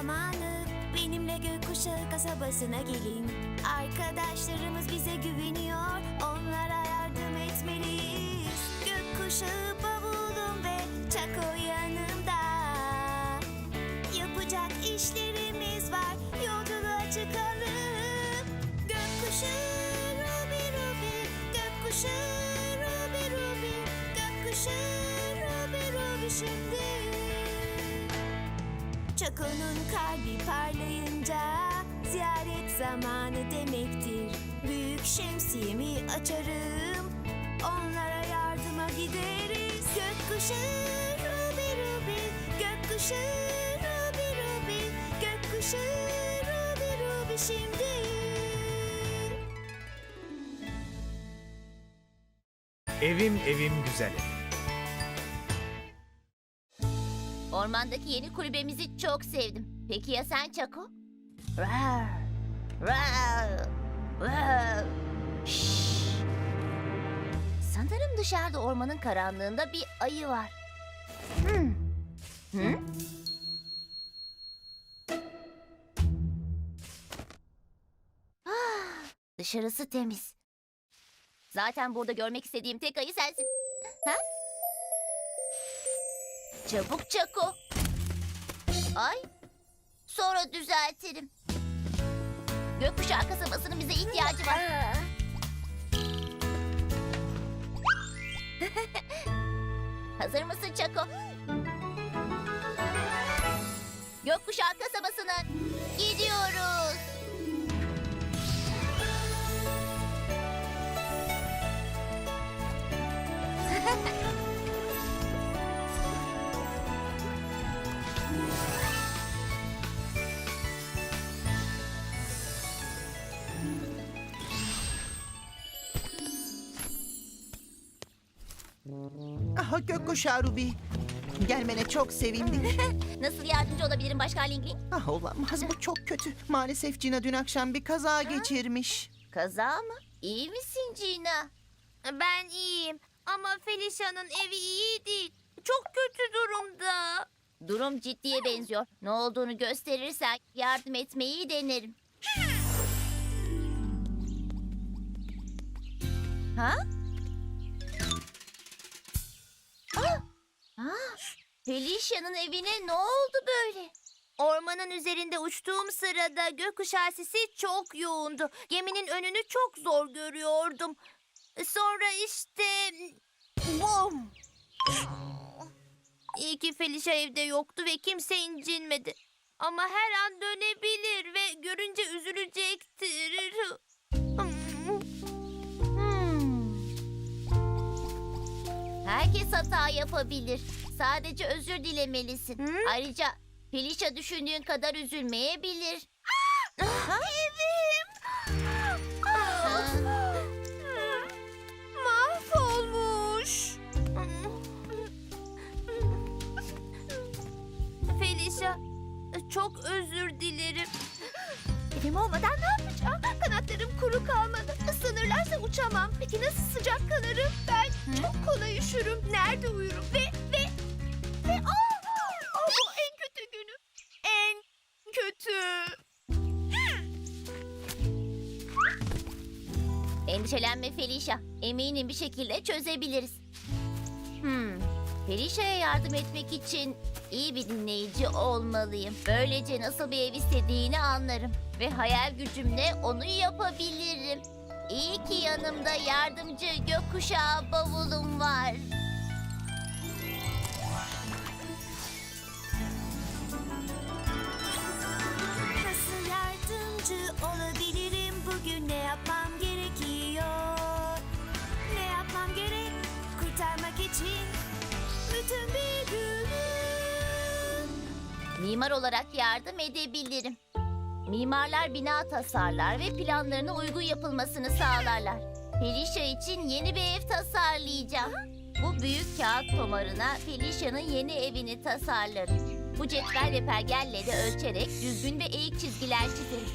zamanı Benimle gökkuşağı kasabasına gelin. Arkadaşlarımız bize güveniyor Onlara yardım etmeliyiz. Gökkuşağı bavulum ve Çako yanımda. Yapacak işlerimiz var Yolculuğa çıkalım. Gökkuşağı Ruby Ruby Gökkuşağı Ruby Ruby Gökkuşağı Ruby Ruby şimdi Çako'nun kalbi parlayınca ziyaret zamanı demektir. Büyük şemsiyemi açarım, onlara yardıma gideriz. Gökkuşağı Ruby Ruby, gökkuşağı Ruby Ruby, gökkuşağı Ruby Ruby şimdi. Evim evim güzel. Ormandaki yeni kulübemizi çok sevdim. Peki ya sen Çako? Rar. Sanırım dışarıda ormanın karanlığında bir ayı var. Hmm. Hı? Ah, dışarısı temiz. Zaten burada görmek istediğim tek ayı sensin. Ha? Çabuk Çako. Ay. Sonra düzeltirim. Gökkuşağı kasabasının bize ihtiyacı var. Hazır mısın Çako? Gökkuşağı kasabasına gidiyoruz. Aha gökkuşağı Ruby. Gelmene çok sevindik. Nasıl yardımcı olabilirim Başkan Lingling? ah olamaz bu çok kötü. Maalesef Cina dün akşam bir kaza geçirmiş. Kaza mı? İyi misin Cina? Ben iyiyim ama Felicia'nın evi iyi değil. Çok kötü durumda. Durum ciddiye benziyor. Ne olduğunu gösterirsen yardım etmeyi denerim. Ha? Felicia'nın evine ne oldu böyle? Ormanın üzerinde uçtuğum sırada gökkuşağı sesi çok yoğundu. Geminin önünü çok zor görüyordum. Sonra işte... Bum! İyi ki Felicia evde yoktu ve kimse incinmedi. Ama her an dönebilir ve görünce üzülecektir. Herkes hata yapabilir. Sadece özür dilemelisin. Hı? Ayrıca Felicia düşündüğün kadar üzülmeyebilir. Ha? Mahvolmuş. Felicia, çok özür dilerim. Evim olmadan ne yapacağım? Kanatlarım kuru kalmadı. Isınırlarsa uçamam. Peki nasıl sıcak kalırım? Ben çok kolay üşürüm. Nerede uyurum? Ve ve ve aa, aa, bu en kötü günüm. En kötü. Endişelenme Felicia. Eminim bir şekilde çözebiliriz. Hmm. Felicia'ya yardım etmek için iyi bir dinleyici olmalıyım. Böylece nasıl bir ev istediğini anlarım. Ve hayal gücümle onu yapabilirim. İyi ki yanımda yardımcı gökkuşağı bavulum var. Nasıl yardımcı olabilirim bugün ne yapmam gerekiyor? Ne yapmam gerek kurtarmak için bütün bir günü? Mimar olarak yardım edebilirim. Mimarlar bina tasarlar ve planlarına uygun yapılmasını sağlarlar. Felicia için yeni bir ev tasarlayacağım. Bu büyük kağıt tomarına Felicia'nın yeni evini tasarlarım. Bu cetvel ve pergelleri ölçerek düzgün ve eğik çizgiler çizerim.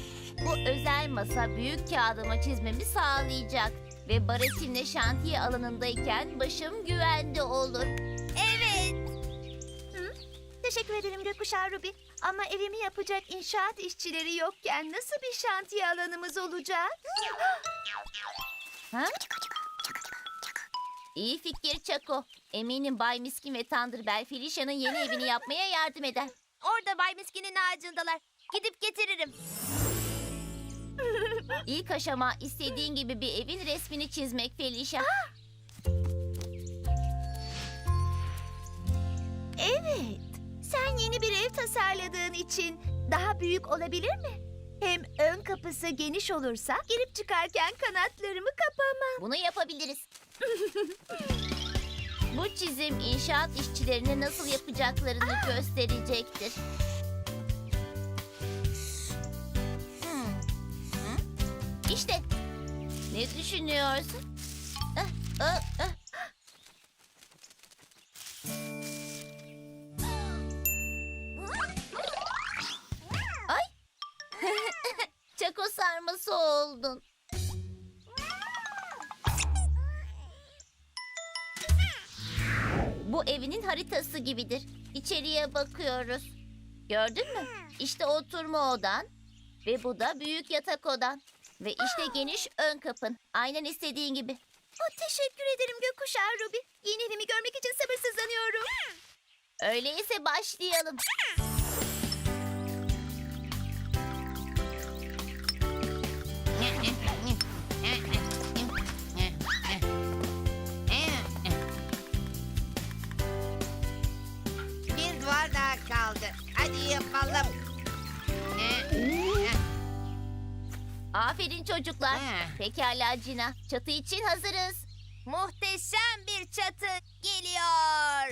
Bu özel masa büyük kağıdıma çizmemi sağlayacak. Ve Baratin'le şantiye alanındayken başım güvende olur. Evet. Teşekkür ederim Gökkuşağı Ruby. Ama evimi yapacak inşaat işçileri yokken nasıl bir şantiye alanımız olacak? Ha? İyi fikir Çako. Eminim Bay Miskin ve Thunderbell Felicia'nın yeni evini yapmaya yardım eder. Orada Bay Miskin'in ağacındalar. Gidip getiririm. İlk aşama istediğin gibi bir evin resmini çizmek Felicia. Evet. Sen yeni bir ev tasarladığın için daha büyük olabilir mi? Hem ön kapısı geniş olursa girip çıkarken kanatlarımı kapamam. Bunu yapabiliriz. Bu çizim inşaat işçilerine nasıl yapacaklarını gösterecektir. Hmm. Hı? İşte. Ne düşünüyorsun? Ah, ah, ah. Bakıyoruz. Gördün mü? İşte oturma odan ve bu da büyük yatak odan. Ve işte geniş ön kapın. Aynen istediğin gibi. Oh, teşekkür ederim Gökkuşağı Ruby. Yeni evimi görmek için sabırsızlanıyorum. Öyleyse başlayalım. Aferin çocuklar. Ha. Pekala Cina. Çatı için hazırız. Muhteşem bir çatı geliyor.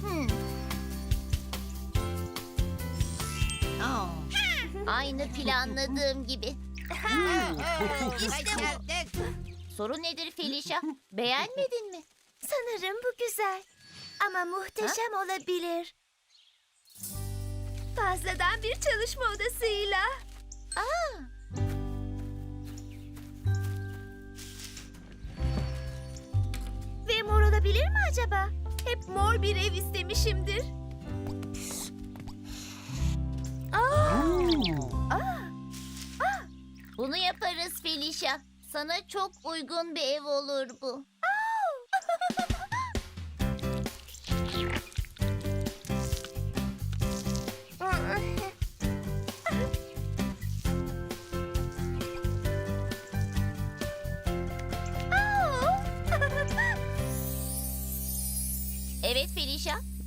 Hmm. Oh. Aynı planladığım gibi. Başardık. Sorun nedir Felicia? Beğenmedin mi? Sanırım bu güzel. Ama muhteşem olabilir. Fazladan bir çalışma odasıyla. Aa, Ve mor olabilir mi acaba? Hep mor bir ev istemişimdir. Aa! Aa! bunu yaparız Felicia. Sana çok uygun bir ev olur bu.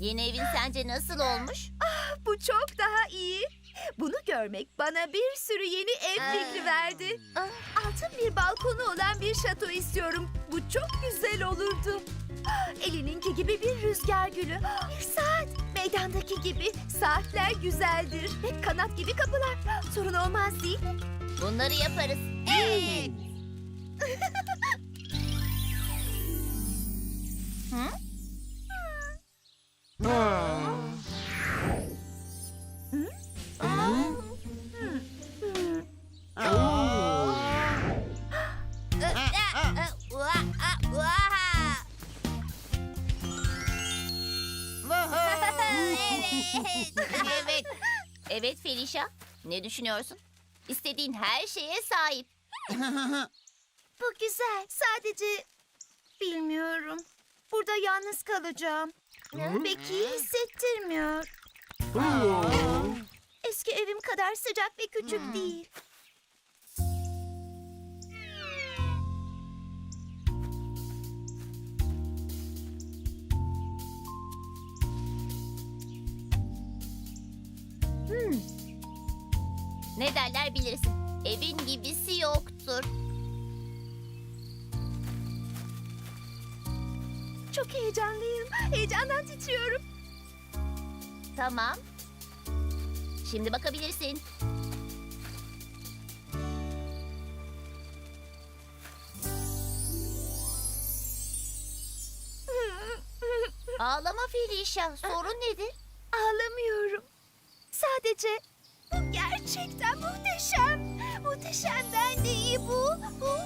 Yeni evin sence nasıl olmuş? Bu çok daha iyi. Bunu görmek bana bir sürü yeni ev fikri verdi. Altın bir balkonu olan bir şato istiyorum. Bu çok güzel olurdu. Elininki gibi bir rüzgar gülü. Bir saat. Meydandaki gibi saatler güzeldir. Ve kanat gibi kapılar. Sorun olmaz değil mi? Bunları yaparız. Evet. Ne düşünüyorsun? İstediğin her şeye sahip. Bu güzel. Sadece bilmiyorum. Burada yalnız kalacağım. Pek iyi hissettirmiyor. Eski evim kadar sıcak ve küçük değil. Ne derler bilirsin. Evin gibisi yoktur. Çok heyecanlıyım. Heyecandan titriyorum. Tamam. Şimdi bakabilirsin. Ağlama Felicia. Sorun nedir? Ağlamıyorum. Sadece gerçekten muhteşem. Muhteşemden de iyi bu. Bu.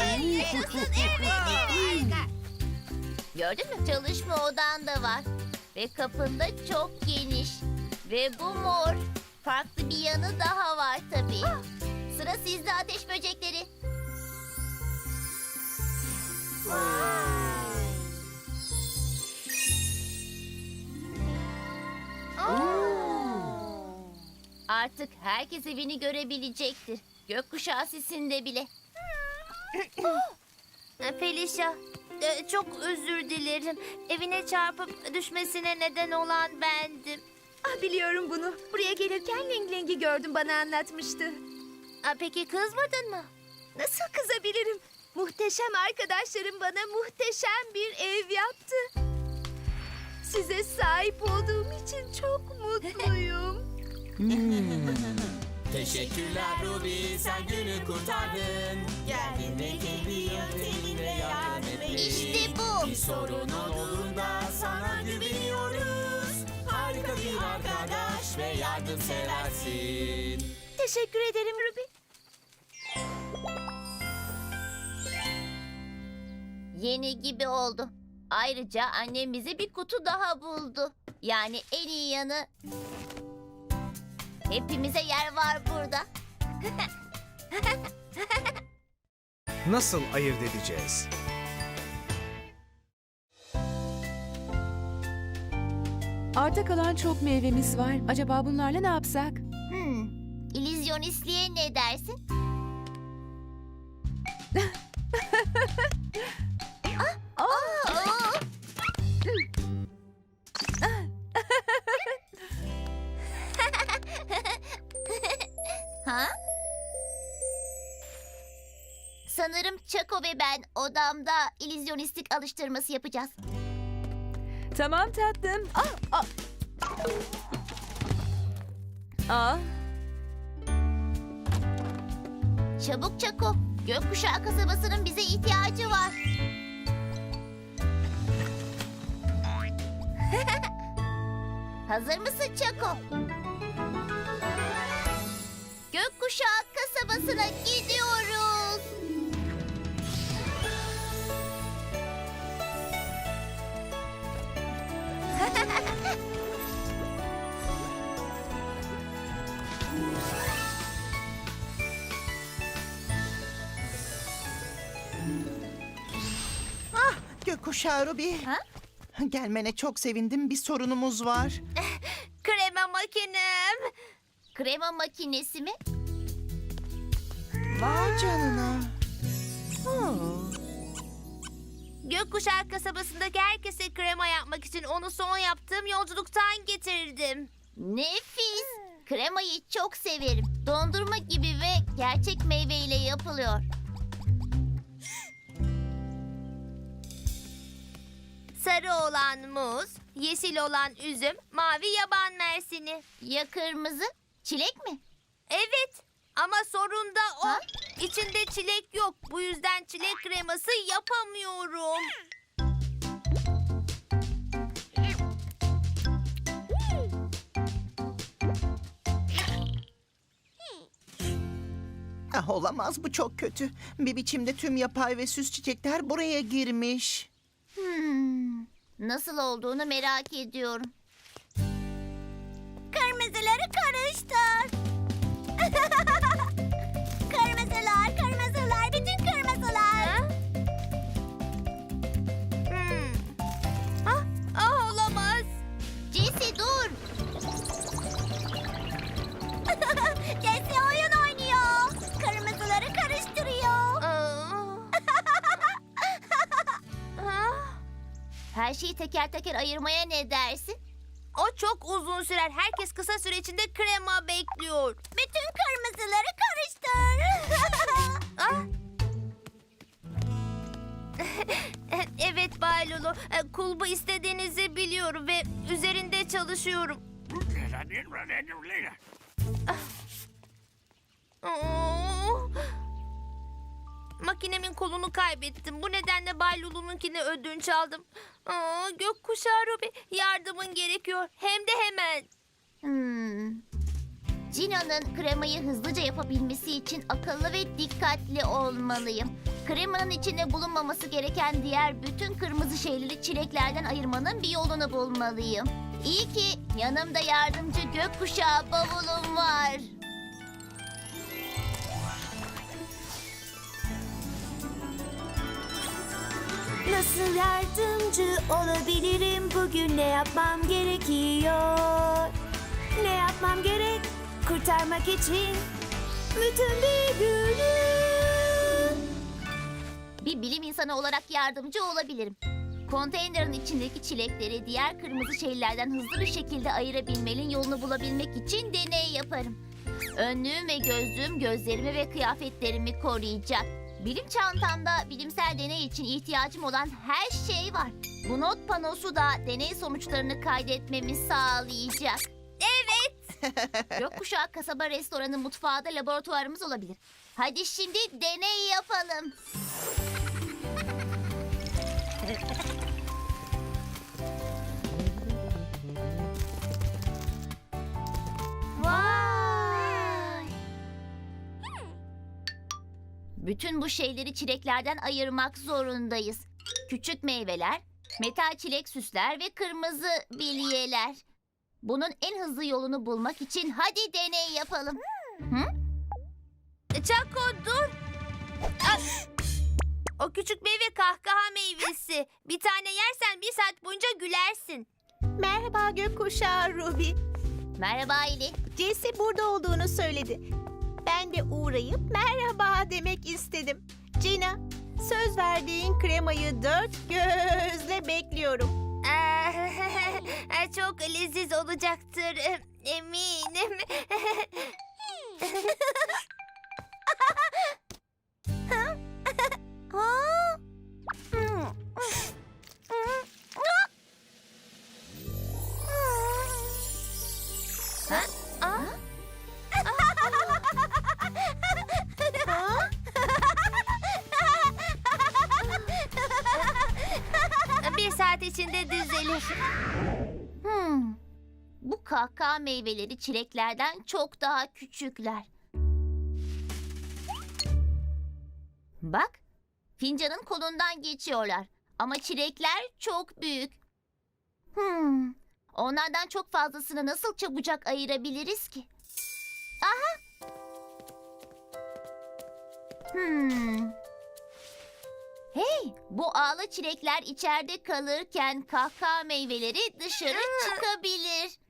En yaşasın evet harika. Gördün mü? Çalışma odan da var. Ve kapında çok geniş. Ve bu mor. Farklı bir yanı daha var tabii. Ah. Sıra sizde ateş böcekleri. Vay. Artık herkes evini görebilecektir. Gökkuşağı sisinde bile. Felicia, e, çok özür dilerim. Evine çarpıp düşmesine neden olan bendim. Ah biliyorum bunu. Buraya gelirken Ling Ling'i gördüm bana anlatmıştı. Aa, peki kızmadın mı? Nasıl kızabilirim? Muhteşem arkadaşlarım bana muhteşem bir ev yaptı. Size sahip olduğum için çok mutluyum. Teşekkürler Ruby sen günü kurtardın Geldin ve kendi yönteminle yardım ettin İşte bu. Bir sorunun olduğunda sana güveniyoruz Harika bir arkadaş ve yardımseversin Teşekkür ederim Ruby. Yeni gibi oldu. Ayrıca annem bize bir kutu daha buldu. Yani en iyi yanı... Hepimize yer var burada. Nasıl ayırt edeceğiz? Arta kalan çok meyvemiz var. Acaba bunlarla ne yapsak? Hmm. İllüzyonistliğe ne dersin? Sanırım Çako ve ben odamda illüzyonistlik alıştırması yapacağız. Tamam tatlım. Ah, ah. Ah, Çabuk Çako. Gökkuşağı kasabasının bize ihtiyacı var. Hazır mısın Çako? Gökkuşağı kasabasına gidiyoruz. Gökkuşağı Ruby. Ha? Gelmene çok sevindim. Bir sorunumuz var. Krema makinem. Krema makinesi mi? Vay canına. Oh. Gökkuşağı kasabasındaki herkese krema yapmak için onu son yaptığım yolculuktan getirdim. Nefis. Kremayı çok severim. Dondurma gibi ve gerçek meyveyle yapılıyor. Sarı olan muz, yeşil olan üzüm, mavi yaban mersini. Ya kırmızı? Çilek mi? Evet ama sorun da o. Ha? İçinde çilek yok. Bu yüzden çilek kreması yapamıyorum. Ah, olamaz bu çok kötü. Bir biçimde tüm yapay ve süs çiçekler buraya girmiş. Hmm, nasıl olduğunu merak ediyorum. Kırmızıları karıştır. Şeyi teker teker ayırmaya ne dersin? o çok uzun sürer. Herkes kısa süre içinde krema bekliyor. Bütün kırmızıları karıştır. ah. evet Bay Lulu. E, Kulbu istediğinizi biliyorum ve üzerinde çalışıyorum. Oo. Makinemin kolunu kaybettim. Bu nedenle Bay Lulu'nunkini ödünç aldım. Aa, gökkuşağı Ruby yardımın gerekiyor. Hem de hemen. Hmm. Cina'nın kremayı hızlıca yapabilmesi için akıllı ve dikkatli olmalıyım. Kremanın içinde bulunmaması gereken diğer bütün kırmızı şeyleri çileklerden ayırmanın bir yolunu bulmalıyım. İyi ki yanımda yardımcı gökkuşağı bavulum var. Nasıl yardımcı olabilirim bugün ne yapmam gerekiyor? Ne yapmam gerek kurtarmak için bütün bir günü? Bir bilim insanı olarak yardımcı olabilirim. Konteynerin içindeki çilekleri diğer kırmızı şeylerden hızlı bir şekilde ayırabilmenin yolunu bulabilmek için deney yaparım. Önlüğüm ve gözlüğüm gözlerimi ve kıyafetlerimi koruyacak. Bilim çantamda bilimsel deney için ihtiyacım olan her şey var. Bu not panosu da deney sonuçlarını kaydetmemi sağlayacak. Evet. Gökkuşağı Kasaba Restoranı mutfağı da laboratuvarımız olabilir. Hadi şimdi deney yapalım. Bütün bu şeyleri çileklerden ayırmak zorundayız. Küçük meyveler, metal çilek süsler ve kırmızı bilyeler. Bunun en hızlı yolunu bulmak için hadi deney yapalım. Çako dur. Ah! O küçük meyve kahkaha meyvesi. Bir tane yersen bir saat boyunca gülersin. Merhaba gökkuşağı Ruby. Merhaba Aile. Jesse burada olduğunu söyledi. Ben de uğrayıp merhaba demek istedim. Cina, söz verdiğin kremayı dört gözle bekliyorum. Ah, Çok leziz olacaktır eminim. kahkaha meyveleri çileklerden çok daha küçükler. Bak, fincanın kolundan geçiyorlar. Ama çilekler çok büyük. Hmm. Onlardan çok fazlasını nasıl çabucak ayırabiliriz ki? Aha! Hmm. Hey, bu ağlı çilekler içeride kalırken kahkaha meyveleri dışarı çıkabilir.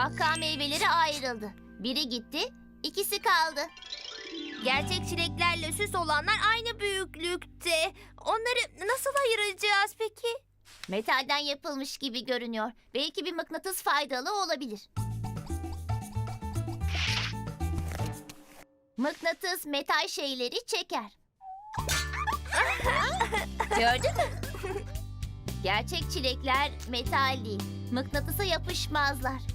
Kahkaha meyveleri ayrıldı. Biri gitti, ikisi kaldı. Gerçek çileklerle süs olanlar aynı büyüklükte. Onları nasıl ayıracağız peki? Metalden yapılmış gibi görünüyor. Belki bir mıknatıs faydalı olabilir. Mıknatıs metal şeyleri çeker. Gördün mü? Gerçek çilekler metal değil. Mıknatısa yapışmazlar.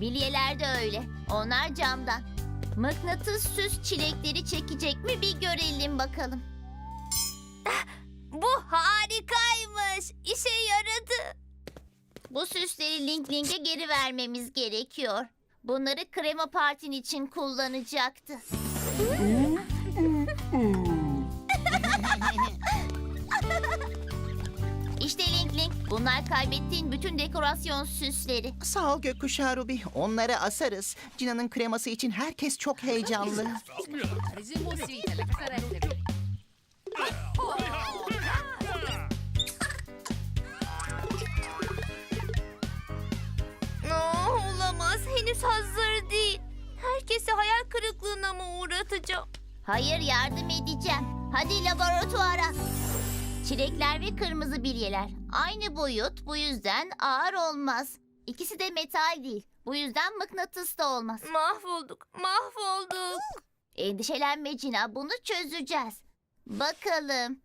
Bilyeler de öyle. Onlar camdan. Mıknatıs süs çilekleri çekecek mi bir görelim bakalım. Bu harikaymış. İşe yaradı. Bu süsleri Ling Ling'e geri vermemiz gerekiyor. Bunları krema partin için kullanacaktı. Bunlar kaybettiğin bütün dekorasyon süsleri. Sağ ol gökkuşağı Ruby. Onları asarız. Cina'nın kreması için herkes çok heyecanlı. Aa, olamaz. Henüz hazır değil. Herkesi hayal kırıklığına mı uğratacağım? Hayır yardım edeceğim. Hadi laboratuvara. Çilekler ve kırmızı bilyeler. Aynı boyut bu yüzden ağır olmaz. İkisi de metal değil. Bu yüzden mıknatıs da olmaz. Mahvolduk. Mahvolduk. Endişelenme Cina bunu çözeceğiz. Bakalım.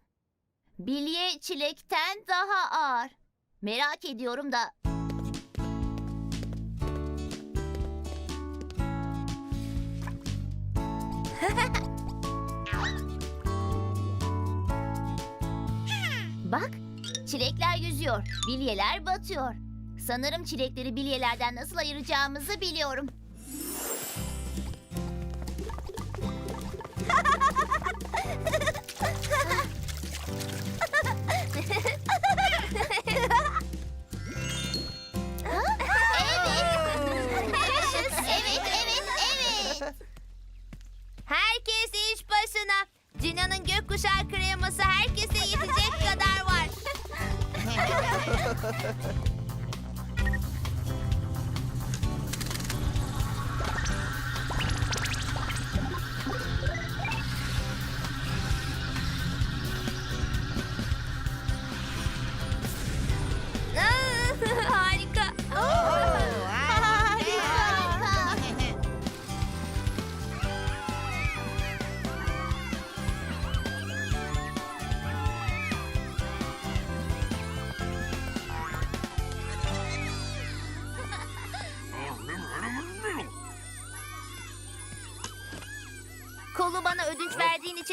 Bilye çilekten daha ağır. Merak ediyorum da Yüzüyor, bilyeler batıyor. Sanırım çilekleri bilyelerden nasıl ayıracağımızı biliyorum.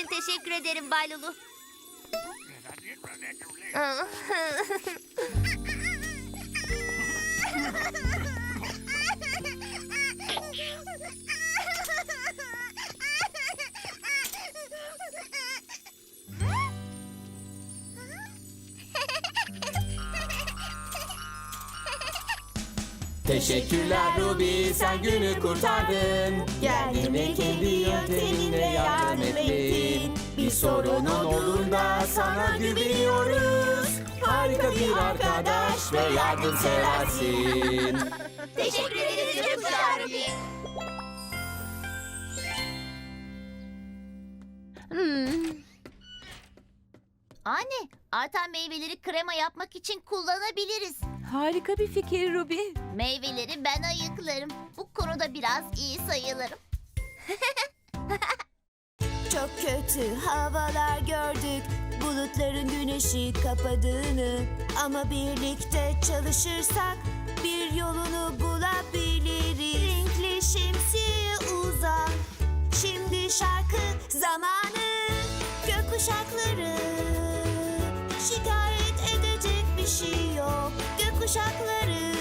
İçin teşekkür ederim Bay Teşekkürler Ruby sen günü kurtardın. Geldin ve kendi yönteminle yardım ettin. Bir sorunun olduğunda sana güveniyoruz. Harika bir arkadaş ve yardımseversin. Teşekkür ederiz gökkuşağı Ruby. Hmm, Anne, artan meyveleri krema yapmak için kullanabiliriz. Harika bir fikir Ruby. Meyveleri ben ayıklarım. Bu konuda biraz iyi sayılırım. Çok kötü havalar gördük Bulutların güneşi kapadığını Ama birlikte çalışırsak Bir yolunu bulabiliriz Renkli şemsiye uzan Şimdi şarkı zamanı Gökkuşakları Şikayet edecek bir şey yok kuşakları.